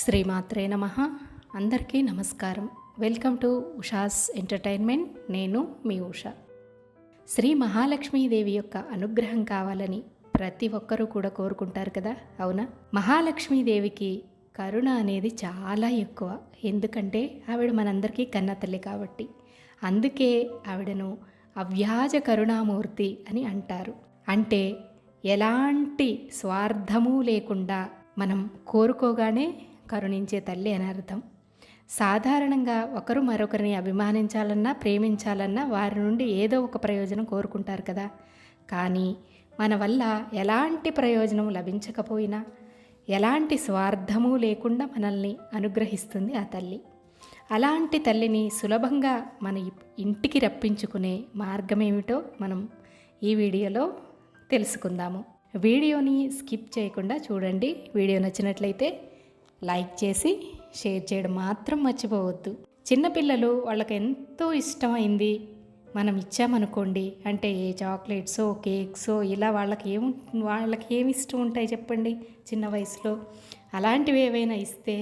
శ్రీమాత్రే నమ. అందరికీ నమస్కారం. Welcome to Usha's entertainment. నేను మీ ఉష. శ్రీ మహాలక్ష్మీదేవి యొక్క అనుగ్రహం కావాలని ప్రతి ఒక్కరూ కూడా కోరుకుంటారు కదా? అవునా? మహాలక్ష్మీదేవికి కరుణ అనేది చాలా ఎక్కువ. ఎందుకంటే ఆవిడ మనందరికీ కన్నతల్లి కాబట్టి. అందుకే ఆవిడను అవ్యాజ కరుణామూర్తి అని అంటారు. అంటే ఎలాంటి స్వార్థము లేకుండా మనం కోరుకోగానే కరుణించే తల్లి అని అర్థం. సాధారణంగా ఒకరు మరొకరిని అభిమానించాలన్నా ప్రేమించాలన్నా వారి నుండి ఏదో ఒక ప్రయోజనం కోరుకుంటారు కదా. కానీ మన వల్ల ఎలాంటి ప్రయోజనం లభించకపోయినా ఎలాంటి స్వార్థము లేకుండా మనల్ని అనుగ్రహిస్తుంది ఆ తల్లి. అలాంటి తల్లిని సులభంగా మన ఇంటికి రప్పించుకునే మార్గమేమిటో మనం ఈ వీడియోలో తెలుసుకుందాము. వీడియోని స్కిప్ చేయకుండా చూడండి. వీడియో నచ్చినట్లయితే లైక్ చేసి షేర్ చేయడం మాత్రం మర్చిపోవద్దు. చిన్నపిల్లలు వాళ్ళకి ఎంతో ఇష్టమైంది. మనం ఇచ్చామనుకోండి అంటే ఏ చాక్లెట్సో కేక్సో ఇలా వాళ్ళకి ఏం వాళ్ళకి ఏమి ఇష్టం ఉంటాయి చెప్పండి చిన్న వయసులో. అలాంటివి ఏవైనా ఇస్తే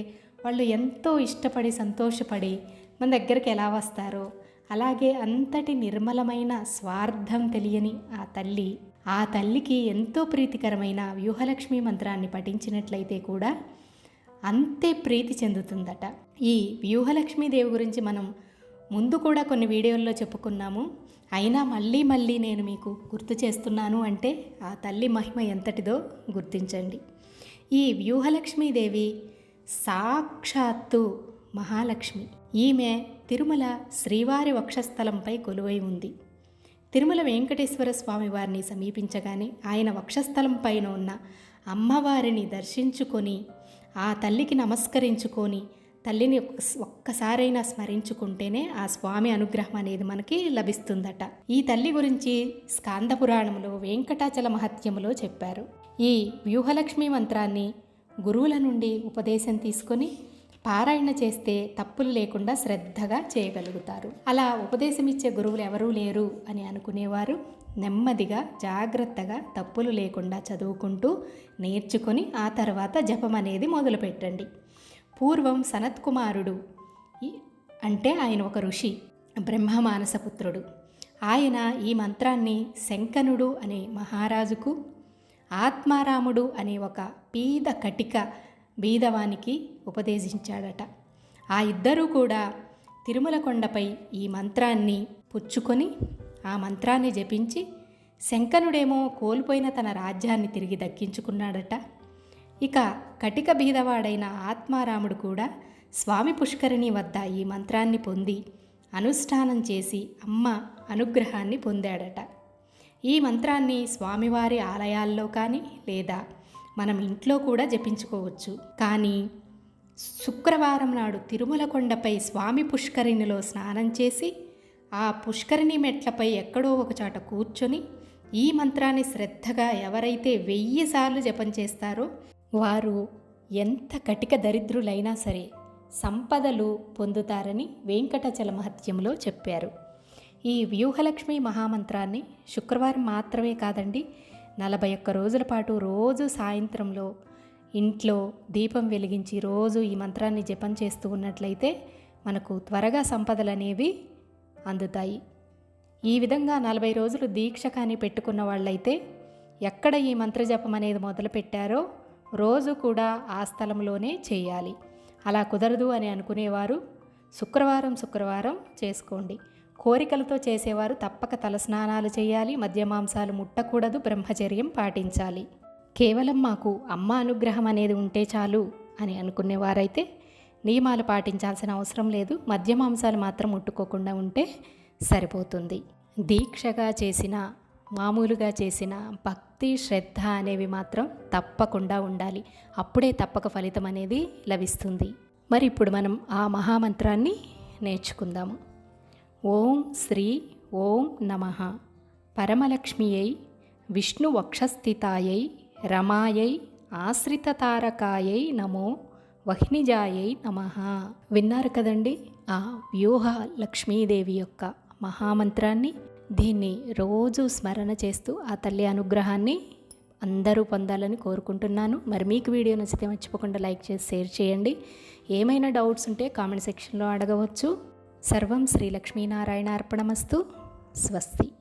వాళ్ళు ఎంతో ఇష్టపడి సంతోషపడి మన దగ్గరికి ఎలా వస్తారో అలాగే అంతటి నిర్మలమైన స్వార్థం తెలియని ఆ తల్లి ఆ తల్లికి ఎంతో ప్రీతికరమైన వ్యూహలక్ష్మి మంత్రాన్ని పఠించినట్లయితే కూడా అంతే ప్రీతి చెందుతుందట. ఈ వ్యూహలక్ష్మీదేవి గురించి మనం ముందు కూడా కొన్ని వీడియోల్లో చెప్పుకున్నాము. అయినా మళ్ళీ మళ్ళీ నేను మీకు గుర్తు చేస్తున్నాను అంటే ఆ తల్లి మహిమ ఎంతటిదో గుర్తించండి. ఈ వ్యూహలక్ష్మీదేవి సాక్షాత్తు మహాలక్ష్మి. ఈమె తిరుమల శ్రీవారి వక్షస్థలంపై కొలువై ఉంది. తిరుమల వెంకటేశ్వర స్వామి వారిని సమీపించగానే ఆయన వక్షస్థలం పైన ఉన్న అమ్మవారిని దర్శించుకొని ఆ తల్లికి నమస్కరించుకొని తల్లిని ఒక్కసారైనా స్మరించుకుంటేనే ఆ స్వామి అనుగ్రహం అనేది మనకి లభిస్తుందట. ఈ తల్లి గురించి స్కాంద పురాణంలో వెంకటాచల మహత్యములో చెప్పారు. ఈ వ్యూహలక్ష్మి మంత్రాన్ని గురువుల నుండి ఉపదేశం తీసుకొని పారాయణ చేస్తే తప్పులు లేకుండా శ్రద్ధగా చేయగలుగుతారు. అలా ఉపదేశం ఇచ్చే గురువులు ఎవరూ లేరు అని అనుకునేవారు. నెమ్మదిగా జాగ్రత్తగా తప్పులు లేకుండా చదువుకుంటూ నేర్చుకొని ఆ తర్వాత జపం అనేది మొదలుపెట్టండి. పూర్వం సనత్కుమారుడు అంటే ఆయన ఒక ఋషి బ్రహ్మమానసపుత్రుడు. ఆయన ఈ మంత్రాన్ని శంకనుడు అనే మహారాజుకు ఆత్మారాముడు అనే ఒక పీద కటిక బీదవానికి ఉపదేశించాడట. ఆ ఇద్దరూ కూడా తిరుమల కొండపై ఈ మంత్రాన్ని పుచ్చుకొని ఆ మంత్రాన్ని జపించి శంకనుడేమో కోల్పోయిన తన రాజ్యాన్ని తిరిగి దక్కించుకున్నాడట. ఇక కటిక బీదవాడైన ఆత్మారాముడు కూడా స్వామి పుష్కరిణి వద్ద ఈ మంత్రాన్ని పొంది అనుష్ఠానం చేసి అమ్మ అనుగ్రహాన్ని పొందాడట. ఈ మంత్రాన్ని స్వామివారి ఆలయాల్లో కానీ లేదా మనం ఇంట్లో కూడా జపించుకోవచ్చు. కానీ శుక్రవారం నాడు తిరుమల కొండపై స్వామి పుష్కరిణిలో స్నానం చేసి ఆ పుష్కరిణి మెట్లపై ఎక్కడో ఒకచాట కూర్చొని ఈ మంత్రాన్ని శ్రద్ధగా ఎవరైతే వెయ్యి సార్లు జపం చేస్తారో వారు ఎంత కటిక దరిద్రులైనా సరే సంపదలు పొందుతారని వెంకటచల మహత్యంలో చెప్పారు. ఈ వ్యూహలక్ష్మి మహామంత్రాన్ని శుక్రవారం మాత్రమే కాదండి నలభై ఒక్క రోజుల పాటు రోజు సాయంత్రంలో ఇంట్లో దీపం వెలిగించి రోజు ఈ మంత్రాన్ని జపం చేస్తూ ఉన్నట్లయితే మనకు త్వరగా సంపదలు అనేవి అందుతాయి. ఈ విధంగా నలభై రోజులు దీక్ష కానీ పెట్టుకున్న వాళ్ళైతే ఎక్కడ ఈ మంత్రజపం అనేది మొదలుపెట్టారో రోజు కూడా ఆ స్థలంలోనే చేయాలి. అలా కుదరదు అని అనుకునేవారు శుక్రవారం శుక్రవారం చేసుకోండి. కోరికలతో చేసేవారు తప్పక తలస్నానాలు చేయాలి మద్య మాంసాలు ముట్టకూడదు బ్రహ్మచర్యం పాటించాలి. కేవలం మాకు అమ్మ అనుగ్రహం అనేది ఉంటే చాలు అని అనుకునేవారైతే నియమాలు పాటించాల్సిన అవసరం లేదు. మద్య మాంసాలు మాత్రం ముట్టుకోకుండా ఉంటే సరిపోతుంది. దీక్షగా చేసిన మామూలుగా చేసిన భక్తి శ్రద్ధ అనేవి మాత్రం తప్పకుండా ఉండాలి. అప్పుడే తప్పక ఫలితం అనేది లభిస్తుంది. మరి ఇప్పుడు మనం ఆ మహామంత్రాన్ని నేర్చుకుందాము. ఓం శ్రీ ఓం నమ. పరమలక్ష్మియై విష్ణువక్షస్థితాయై రమాయై ఆశ్రితతారకాయై నమో వహ్నిజాయై నమ. విన్నారు కదండి ఆ వ్యూహ లక్ష్మీదేవి యొక్క మహామంత్రాన్ని? దీన్ని రోజు స్మరణ చేస్తూ ఆ తల్లి అనుగ్రహాన్ని అందరూ పొందాలని కోరుకుంటున్నాను. మరి మీకు వీడియో నచ్చితే మర్చిపోకుండా లైక్ చేసి షేర్ చేయండి. ఏమైనా డౌట్స్ ఉంటే కామెంట్ సెక్షన్లో అడగవచ్చు. సర్వం శ్రీలక్ష్మీనారాయణ అర్పణమస్తు స్వస్తి.